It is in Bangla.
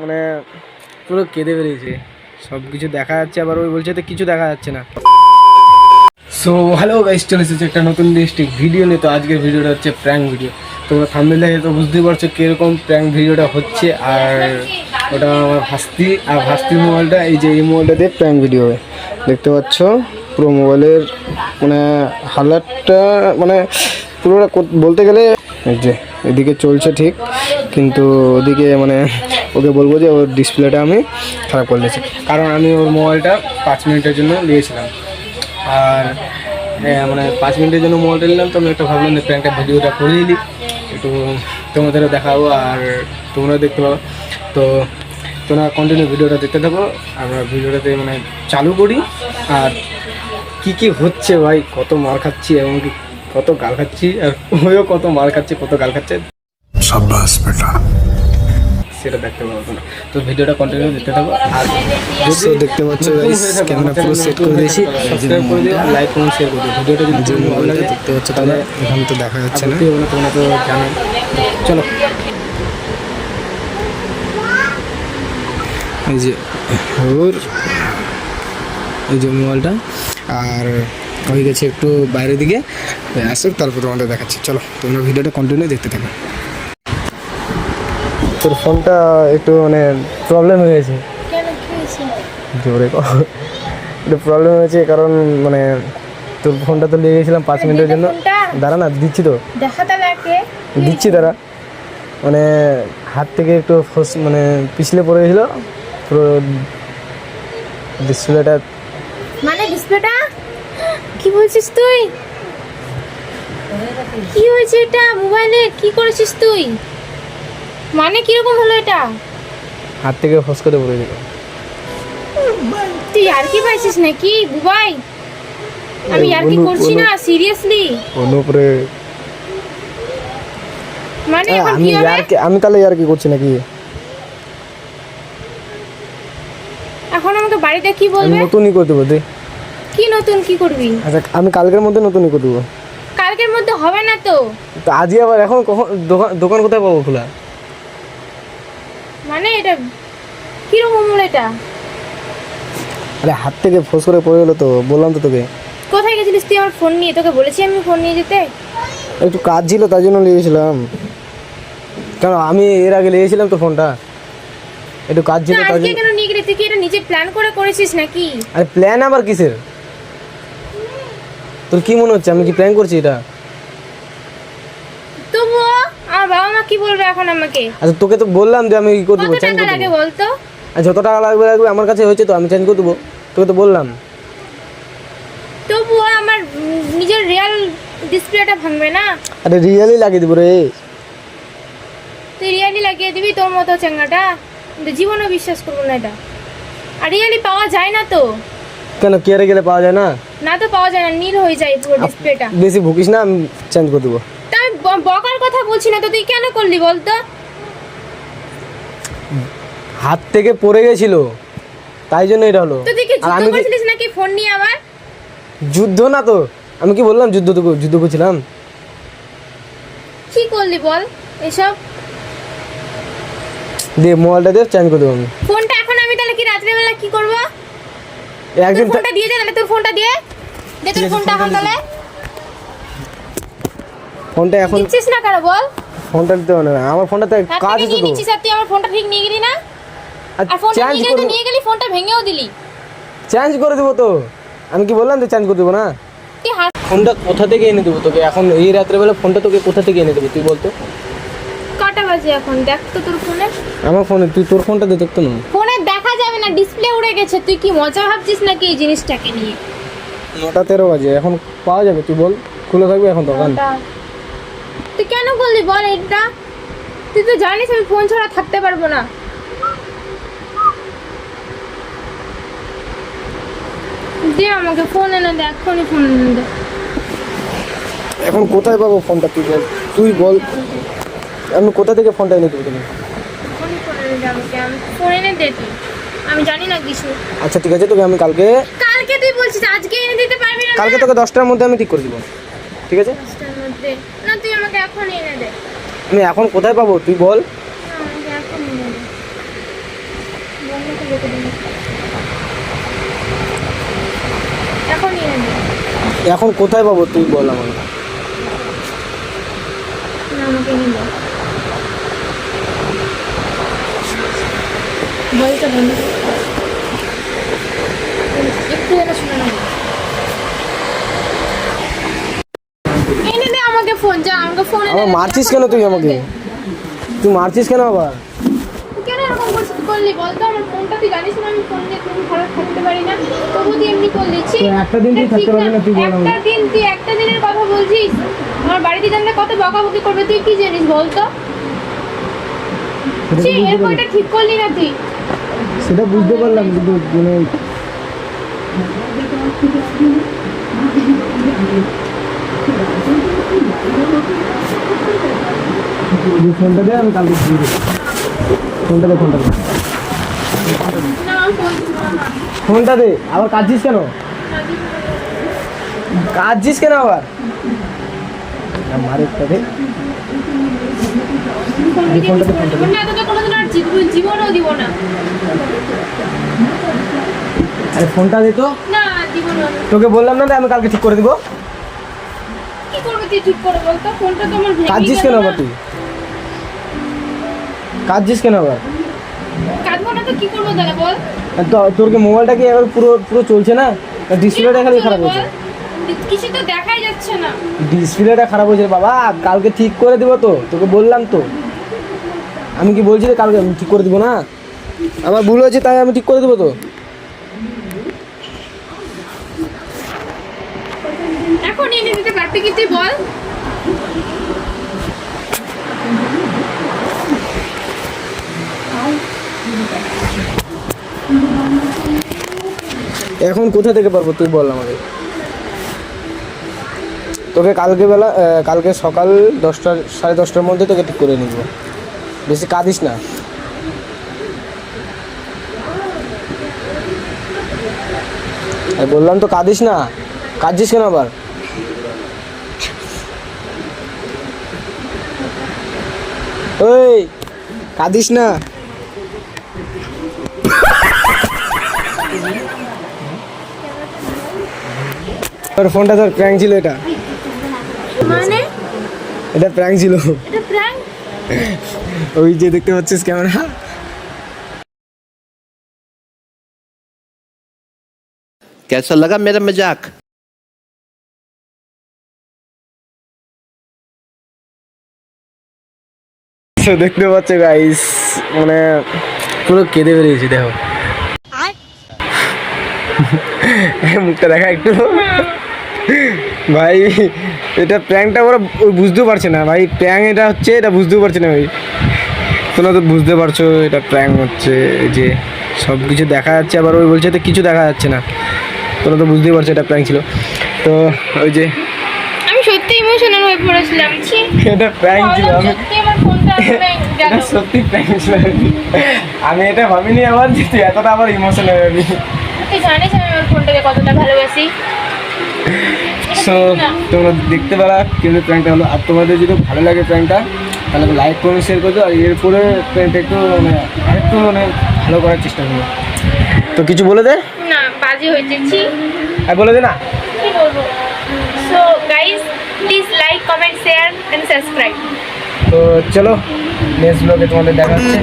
মানে পুরো কেঁদে বেরিয়েছে সব কিছু দেখা যাচ্ছে, আবার ওই বলছে তো কিছু দেখা যাচ্ছে না। সো হ্যালো গাইস চলে এসেছে একটা নতুন ডিস্ট্রিক্ট ভিডিও নিয়ে। তো আজকের ভিডিওটা হচ্ছে প্র্যাঙ্ক ভিডিও তোমরা থাম্বেল দেখে তো বুঝতেই পারছ কীরকম প্র্যাঙ্ক ভিডিওটা হচ্ছে। আর ওটা আমার ভাস্তি আর ভাস্তির মোবাইলটা এই যে এই মোবাইলটা দিয়ে প্র্যাঙ্ক ভিডিও হবে দেখতে পাচ্ছ, পুরো মোবাইলের মানে হালাতটা মানে পুরোটা বলতে গেলে যে, এদিকে চলছে ঠিক, কিন্তু ওদিকে মানে ওকে বলব যে ওর ডিসপ্লেটা আমি খারাপ করে দিয়েছি। কারণ আমি ওর মোবাইলটা পাঁচ মিনিটের জন্য নিয়েছিলাম। আর মানে পাঁচ মিনিটের জন্য মোবাইলটা নিলাম তো আমি একটা ভাবলাম যে প্র্যাঙ্কটা ভিডিওটা করে দিই। একটু তোমাদেরও দেখাবো আর তোমরাও দেখতে পাবো। তো তোমরা কন্টিনিউ ভিডিওটা দেখতে থাকো। আমরা ভিডিওটাতে মানে চালু করি। আর কি কি হচ্ছে ভাই, কত মার খাচ্ছি এবং কি কত গাল খাচ্ছি আর ওইও কত মাল খাচ্ছে কত গাল খাচ্ছে। সেটা না তো ভিডিওটা কন্টিনিউ দেখতে আর দেখতে পাচ্ছ ক্যামেরা ভিডিওটা দেখতে পাচ্ছ তাহলে এখন তো দেখা যাচ্ছে না। তোমরা তো চলো। এই আর হয়ে গেছে একটু বাইরের দিকে। আসুক তারপর তোমাদের দেখাচ্ছি। চলো তোমরা ভিডিওটা কন্টিনিউ দেখতে থাকো। তোর ফোনটা একটু মানে প্রবলেম হয়ে গেছে। হয়েছে? জোরে কর একটু প্রবলেম হয়েছে কারণ মানে তোর ফোনটা তো নিয়ে গেছিলাম পাঁচ মিনিটের জন্য। দাঁড়া না দিচ্ছি তো। দিচ্ছি দাঁড়া। মানে হাত থেকে একটু ফস মানে পিছলে পড়ে গেছিল। পুরো ডিসপ্লেটা মানে ডিসপ্লেটা বলছিস তুই? কি হয়েছে এটা? মোবাইলে কি করেছিস তুই? মানে কীরকম হলো এটা? হাত থেকে ফস করে পড়ে গেল। তুই আর কি পাইছিস নাকি বুবাই? আমি আর কি করছি না সিরিয়াসলি অন্য উপরে মানে এখন আমি কি হবে? আমি তাহলে আর কি করছি নাকি? এখন আমাকে বাড়িতে কি বলবে? নতুনই করে দেবো তুই কি নতুন কি করবি? আচ্ছা আমি কালকের মধ্যে নতুনই করে দেবো। কালকের মধ্যে হবে না তো? তো আজই আবার এখন কখন দোকান দোকান কোথায় পাবো খোলা? মানে এটা কীরকম হলো এটা? আরে হাত থেকে ফোস করে পড়ে গেলো তো বললাম তো তোকে। কোথায় গেছিলিস? তুই আমার ফোন নিয়ে তোকে বলেছি আমি ফোন নিয়ে যেতে? একটু কাজ ছিল তাই জন্য নিয়েছিলাম কেন আমি এর আগে নিয়েছিলাম তো ফোনটা? একটু কাজ ছিল আজকে জন্য কেন নিয়ে গেলি? তুই কি এটা নিজে প্ল্যান করে করেছিস নাকি? আরে প্ল্যান আবার কিসের? তোর কি মনে হচ্ছে? আমি কি প্ল্যান করছি এটা? তবুও আমার বাবা মা কি বলবে এখন আমাকে? আচ্ছা তোকে তো বললাম যে আমি করে দেবো কত চেঞ্জ টাকা করে লাগে দেবো বলতো? আর যত টাকা লাগবে লাগবে আমার কাছে হয়েছে তো আমি চেঞ্জ করে দেবো। তোকে তো বললাম। তবুও আমার উম, নিজের রিয়াল ডিসপ্লেটা ভাঙবে না? আরে রিয়েলি লাগিয়ে দেবো রে। তুই রিয়ালি লাগিয়ে দিবি তোর মতো চেঙ্গাটা কিন্তু জীবনও বিশ্বাস করব না এটা। আর রিয়ালি পাওয়া যায় না তো। কেন? কেয়ারে গেলে পাওয়া যায় না? না তো পাওয়া যায় না নীল হয়ে যায় পুরো ডিসপ্লেটা বেশি ভুকিস না আমি চেঞ্জ করে দেবো। তা বকার কথা বলছি না তো তুই কেন করলি বলতো? হাত থেকে পড়ে গেছিল তাই জন্য এটা হলো। তো তুই কি যুদ্ধ করছিলিস নাকি ফোন নিয়ে আমার যুদ্ধ না তো আমি কি বললাম যুদ্ধ তো যুদ্ধ করছিলাম? কি করলি বল এসব? দিয়ে মোবাইলটা দিয়ে চেঞ্জ করে দেবো আমি। ফোনটা এখন আমি তাহলে কি রাত্রেবেলা কি করব? এই একদিন ফোনটা দিয়ে দে তাহলে তোর ফোনটা দিয়ে দে তোর ফোনটা এখন তাহলে। ফোনটা এখন দিচ্ছিস না কেন বল। ফোনটা দিতে হবে না আমার ফোনটাতে হাত কাজ থেকে হতো নিয়ে তো। নিচ্ছিস আর তুই আমার ফোনটা ঠিক নিয়ে গেলি না? আর ফোনটা নিয়ে গেলি নিয়ে গেলি ফোনটা ভেঙেও দিলি। চেঞ্জ করে দেবো তো। আমি কি বললাম তো চেঞ্জ করে দেবো না? তুই হাত ফোনটা কোথা থেকে এনে দেবো তোকে? এখন এই রাত্রেবেলা ফোনটা তোকে কোথা থেকে এনে দেবো তুই বলতো কটা বাজে এখন? দেখ তো তোর ফোনে। আমার ফোনে তুই তোর ফোনটা দে দেখতো দেখা যাবে না ডিসপ্লে উড়ে গেছে তুই কি মজা ভাবছিস নাকি এই জিনিসটাকে নিয়ে? নটা তেরো বাজে এখন পাওয়া যাবে তুই বল খুলে থাকবে এখন দোকান? তুই কেন বললি বল এটা? তুই তো জানিস আমি ফোন ছাড়া থাকতে পারব না। দে আমাকে ফোন এনে দে এক্ষুনি ফোন এনে দে। এখন কোথায় পাবো ফোনটা তুই বল তুই বল। আমি কোথা থেকে ফোনটা এনে দেবো তুমি ফোন এনে দে তুই। আমি জানি না কিছু। আচ্ছা ঠিক আছে তোকে আমি কালকে কালকে তুই বলছিস আজকে এনে দিতে পারবি না কালকে তোকে দশটার মধ্যে আমি ঠিক করে দিব। ঠিক আছে? দশটার মধ্যে। না তুই আমাকে এখনই এনে দে। আমি এখন কোথায় পাবো? তুই বল। এখন। এখন এখন কোথায় পাবো তুই বল আমাকে। নিয়ে বন্ধ। একটু এটা শুনে নেব এনে দে আমাকে ফোন যা আমাকে ফোন আমার মারছিস কেন তুই আমাকে? তুই মারছিস কেন আবার? কেন এরকম করছিস? করলি বলতো আমার ফোনটা তুই জানিস না আমি ফোন দিয়ে তুমি ভালো থাকতে পারি না। তবু তুই এমনি করলি। একটা দিন তুই থাকতে পারবি না, তুই একটা দিন তুই একটা দিনের কথা বলছিস। আমার বাড়িতে জানলে কত বকাবকি করবে তুই কি জানিস তো। এটা ঠিক করলি না তুই। সেটা বুঝতে পারলাম, কিন্তু মানে ফোনটা দে আমি কালকে দিয়ে ফোনটা দে ফোনটা দে। আমার ফোনটা দে, আবার কাঁদছিস কেন? কাঁদছিস কেন আবার? মারের দে। ফোন ফোনটা দে। ফোনটা কোনোদিন আর জীব- জীবনেও দিব না। আরে ফোনটা দে তো। না জীবনেও না। তোকে বললাম না আমি কালকে ঠিক করে দিব। কি করবি তুই ঠিক করে বলতো ফোনটা তো আমার ভেঙে কাঁদছিস কেন। আবার তুই? কাঁদছিস কেন আবার? কাঁদবো না তো কি করব তাহলে বল। তো- তোর কি মোবাইলটা কি এবার পুরো পুরো চলছে না? ডিসপ্লেটা খালি খারাপ হয়েছে। কিছু তো দেখাই যাচ্ছে না। ডিসপ্লেটা খারাপ হয়েছে বাবা কালকে ঠিক করে দিব তো তোকে বললাম তো। আমি কি বলছি রে কালকে? আমি ঠিক করে দিব না? আমার ভুল হয়েছে তাই আমি ঠিক করে দেবো তো? এখন এনে দিতে পারতে কি তুই বল। এখন কোথা থেকে পারব তুই বল আমাকে। তোকে কালকে বেলা কালকে সকাল দশটা সাড়ে দশটার মধ্যে তোকে ঠিক করে নিব। বেশি কাঁদিস না। বললাম তো কাঁদিস না। কাঁদছিস কেন আবার? ওই কাঁদিস না। তোর ফোনটা তোর প্র্যাঙ্ক ছিল এটা। মানে? এটা প্র্যাঙ্ক ছিল। এটা প্র্যাঙ্ক ওই যে দেখতে পাচ্ছিস ক্যামেরা कैसा लगा मेरा मजाक তো দেখতে পাচ্ছ গাইস মানে পুরো কেঁদে বেরিয়েছি দেখো মুখটা দেখা একটু ভাই এটা প্র্যাঙ্কটা ওরা ওই বুঝতেও পারছে না ভাই প্র্যাঙ্ক এটা হচ্ছে এটা বুঝতেও পারছে না ভাই তোমরা তো বুঝতে পারছ এটা প্র্যাঙ্ক হচ্ছে এই যে সব কিছু দেখা যাচ্ছে আবার ওই বলছে তো কিছু দেখা যাচ্ছে না। তোমরা তো বুঝতেই পারছ এটা প্র্যাঙ্ক ছিল। তো ওই যে আমি সত্যি ইমোশনাল হয়ে পড়েছিলাম এটা প্র্যাঙ্ক ছিল আমি এটা সত্যি প্র্যাঙ্ক ছিল আমি এটা ভাবিনি আবার যে তুই এতটা আবার ইমোশন হয়ে যাবি। তুই জানিস আমি আমার ফোনটাকে কতটা ভালোবাসি? সো তোমরা দেখতে পারা কিন্তু প্র্যাঙ্কটা হলো আর তোমাদের যদি ভালো লাগে প্র্যাঙ্কটা তাহলে লাইক কমেন্ট শেয়ার করে দাও আর এরপরে একটু মানে আরেকটু মানে ভালো করার চেষ্টা করব। তো কিছু বলে দে। না বাজে হয়েছে ছি। আর বলে দে না। কি বলব? So guys please like comment share and subscribe তো চলো নেক্সট ব্লগে তোমাদের দেখা হচ্ছে।